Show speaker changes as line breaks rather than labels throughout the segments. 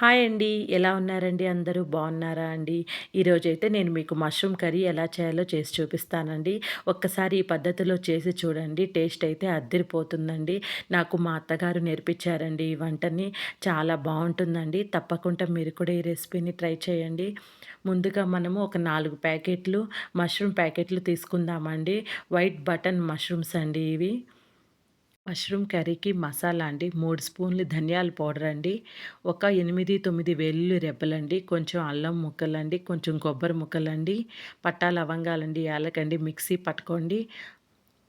Hi అండి. ఎలా ఉన్నారండి అందరూ? బాగున్నారా అండి? ఈరోజైతే నేను మీకు మష్రూమ్ కర్రీ ఎలా చేయాలో చేసి చూపిస్తానండి. ఒక్కసారి ఈ పద్ధతిలో చేసి చూడండి. టేస్ట్ అయితే అద్దరిపోతుందండి. నాకు మా అత్తగారు నేర్పించారండి ఈ వంటని. చాలా బాగుంటుందండి. తప్పకుండా మీరు కూడా ఈ రెసిపీని ట్రై చేయండి. ముందుగా మనము ఒక నాలుగు ప్యాకెట్లు మష్రూమ్ ప్యాకెట్లు తీసుకుందామండి. వైట్ బటన్ మష్రూమ్స్ అండి ఇవి. మష్రూమ్ కర్రీకి మసాలా అండి. మూడు స్పూన్లు ధనియాల పౌడర్ అండి. ఒక ఎనిమిది తొమ్మిది వెల్లుల్లి రెబ్బలండి. కొంచెం అల్లం ముక్కలండి. కొంచెం కొబ్బరి ముక్కలండి. పట్టా లవంగాలండి యాలకండి మిక్సీ పట్టుకోండి.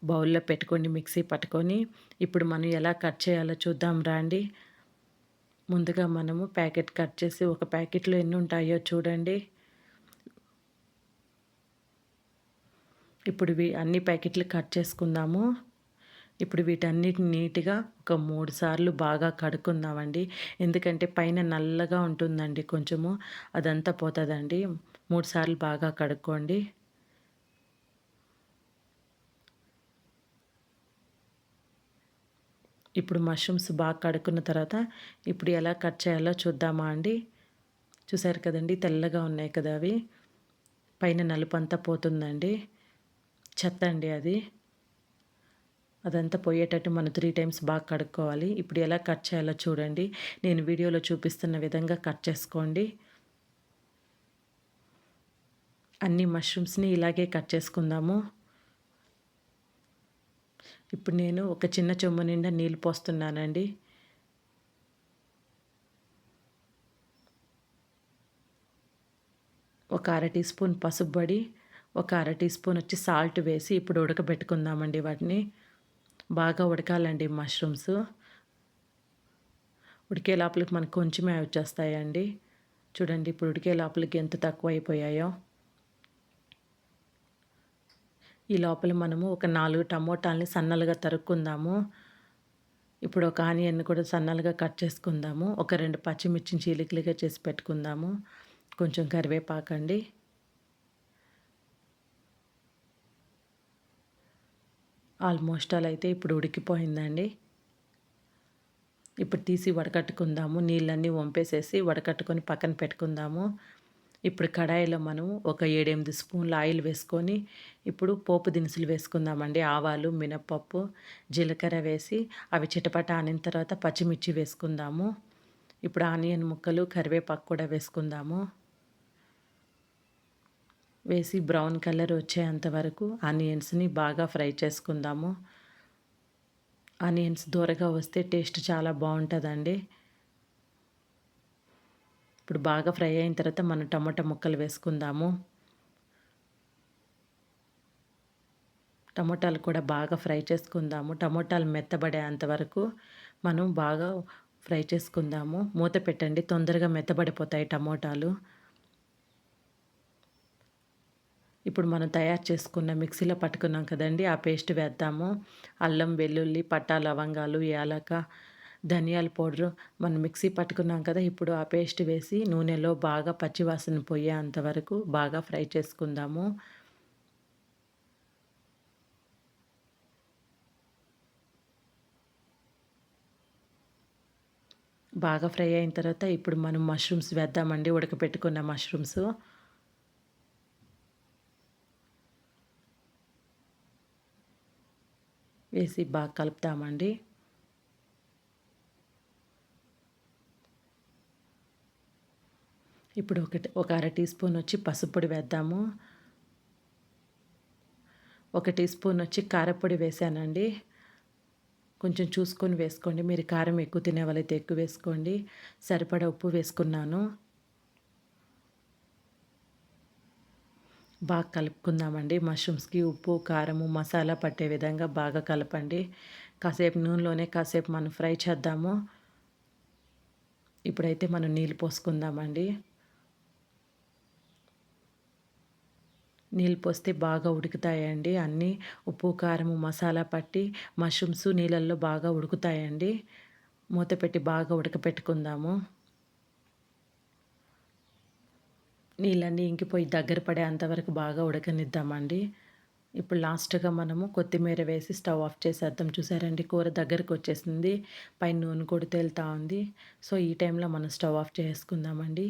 బౌల్లో పెట్టుకోండి మిక్సీ పట్టుకొని. ఇప్పుడు మనం ఎలా కట్ చేయాలో చూద్దాం రండి. ముందుగా మనము ప్యాకెట్ కట్ చేసి ఒక ప్యాకెట్లో ఎన్ని ఉంటాయో చూడండి. ఇప్పుడు అన్ని ప్యాకెట్లు కట్ చేసుకుందాము. ఇప్పుడు వీటన్నిటిని నీట్గా ఒక మూడు సార్లు బాగా కడుక్కుందామండి. ఎందుకంటే పైన నల్లగా ఉంటుందండి కొంచెము అదంతా పోతుందండి. మూడు సార్లు బాగా కడుక్కోండి. ఇప్పుడు మష్రూమ్స్ బాగా కడుక్కున్న తర్వాత ఇప్పుడు ఎలా కట్ చేయాలో చూద్దామా అండి. చూసారు కదండి తెల్లగా ఉన్నాయి కదా అవి. పైన నలుపు అంతా పోతుందండి. చెత్త అండి అది. అదంతా పోయేటట్టు మనం త్రీ టైమ్స్ బాగా కడుక్కోవాలి. ఇప్పుడు ఎలా కట్ చేయాలో చూడండి. నేను వీడియోలో చూపిస్తున్న విధంగా కట్ చేసుకోండి. అన్ని మష్రూమ్స్ని ఇలాగే కట్ చేసుకుందాము. ఇప్పుడు నేను ఒక చిన్న చెమ్ము నిండా నీళ్ళు పోస్తున్నానండి. ఒక అర టీ స్పూన్ పసుపు పడి ఒక అర టీ స్పూన్ వచ్చి సాల్ట్ వేసి ఇప్పుడు ఉడకబెట్టుకుందామండి వాటిని. బాగా ఉడకాలండి మష్రూమ్స్ ఉడికే లోపలికి మనకు కొంచెమే వచ్చేస్తాయండి చూడండి ఇప్పుడు ఉడికే లోపలికి ఎంత తక్కువ అయిపోయాయో. ఈ లోపల మనము ఒక నాలుగు టమోటాలని సన్నలుగా తరుక్కుందాము. ఇప్పుడు ఒక ఆనియన్ని కూడా సన్నలుగా కట్ చేసుకుందాము. ఒక రెండు పచ్చిమిర్చిని చీలికలుగా చేసి పెట్టుకుందాము. కొంచెం కరివేపాకండి. ఆల్మోస్ట్ అలా అయితే ఇప్పుడు ఉడికిపోయిందండి. ఇప్పుడు తీసి వడకట్టుకుందాము. నీళ్ళన్నీ వంపేసేసి వడకట్టుకొని పక్కన పెట్టుకుందాము. ఇప్పుడు కడాయిలో మనం ఒక ఏడెనిమిది స్పూన్ల ఆయిల్ వేసుకొని ఇప్పుడు పోపు దినుసులు వేసుకుందామండి. ఆవాలు మినప్పప్పు జీలకర్ర వేసి అవి చిటపట ఆనిన తర్వాత పచ్చిమిర్చి వేసుకుందాము. ఇప్పుడు ఆనియన్ ముక్కలు కరివేపాకు కూడా వేసుకుందాము. వేసి బ్రౌన్ కలర్ వచ్చేంత వరకు ఆనియన్స్ని బాగా ఫ్రై చేసుకుందాము. ఆనియన్స్ దూరగా వస్తే టేస్ట్ చాలా బాగుంటుందండి. ఇప్పుడు బాగా ఫ్రై అయిన తర్వాత మనం టమాటా ముక్కలు వేసుకుందాము. టమోటాలు కూడా బాగా ఫ్రై చేసుకుందాము. టమోటాలు మెత్తబడేంత వరకు మనం బాగా ఫ్రై చేసుకుందాము. మూత పెట్టండి తొందరగా మెత్తబడిపోతాయి టమోటాలు. ఇప్పుడు మనం తయారు చేసుకున్న మిక్సీలో పట్టుకున్నాం కదండి. ఆ పేస్ట్ వేద్దాము. అల్లం వెల్లుల్లి పట్టా లవంగాలు యాలక ధనియాల పౌడరు మనం మిక్సీ పట్టుకున్నాం కదా ఇప్పుడు ఆ పేస్ట్ వేసి నూనెలో బాగా పచ్చివాసన పోయేంత వరకు బాగా ఫ్రై చేసుకుందాము. బాగా ఫ్రై అయిన తర్వాత ఇప్పుడు మనం మష్రూమ్స్ వేద్దామండి. ఉడకపెట్టుకున్న మష్రూమ్స్. వేసి బాగా కలుపుతామండి. ఇప్పుడు ఒకటి ఒక అర టీ స్పూన్ వచ్చి పసుపొడి వేద్దాము. ఒక టీ స్పూన్ వచ్చి కారపొడి వేసానండి. కొంచెం చూసుకొని వేసుకోండి. మీరు కారం ఎక్కువ తినే వాళ్ళైతే ఎక్కువ వేసుకోండి. సరిపడా ఉప్పు వేసుకున్నాను. బాగా కలుపుకుందామండి. మష్రూమ్స్కి ఉప్పు కారము మసాలా పట్టే విధంగా బాగా కలపండి. కాసేపు నూనెలోనే కాసేపు మనం ఫ్రై చేద్దాము. ఇప్పుడైతే మనం నీళ్ళు పోసుకుందామండి. నీళ్ళు పోస్తే బాగా ఉడుకుతాయండి అన్నీ. ఉప్పు కారము మసాలా పట్టి మష్రూమ్స్ నీళ్ళల్లో బాగా ఉడుకుతాయండి. మూత పెట్టి బాగా ఉడకపెట్టుకుందాము. నీళ్ళన్నీ ఇంకిపోయి దగ్గర పడే అంతవరకు బాగా ఉడకనిద్దామండి ఇప్పుడు లాస్ట్‌గా మనము కొత్తిమీర వేసి స్టవ్ ఆఫ్ చేసేద్దాం. చూసారండి కూర దగ్గరకు వచ్చేసింది. పైన నూనె కూడా తేలుతా ఉంది. సో, ఈ టైంలో మనం స్టవ్ ఆఫ్ చేసుకుందామండి.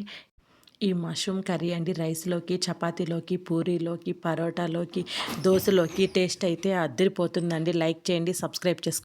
ఈ మష్రూమ్ కర్రీ అండి రైస్‌లోకి, చపాతీలోకి, పూరీలోకి, పరోటాలోకి, దోశలోకి టేస్ట్ అయితే అద్దరిపోతుందండి లైక్ చేయండి, సబ్స్క్రైబ్ చేసుకోండి.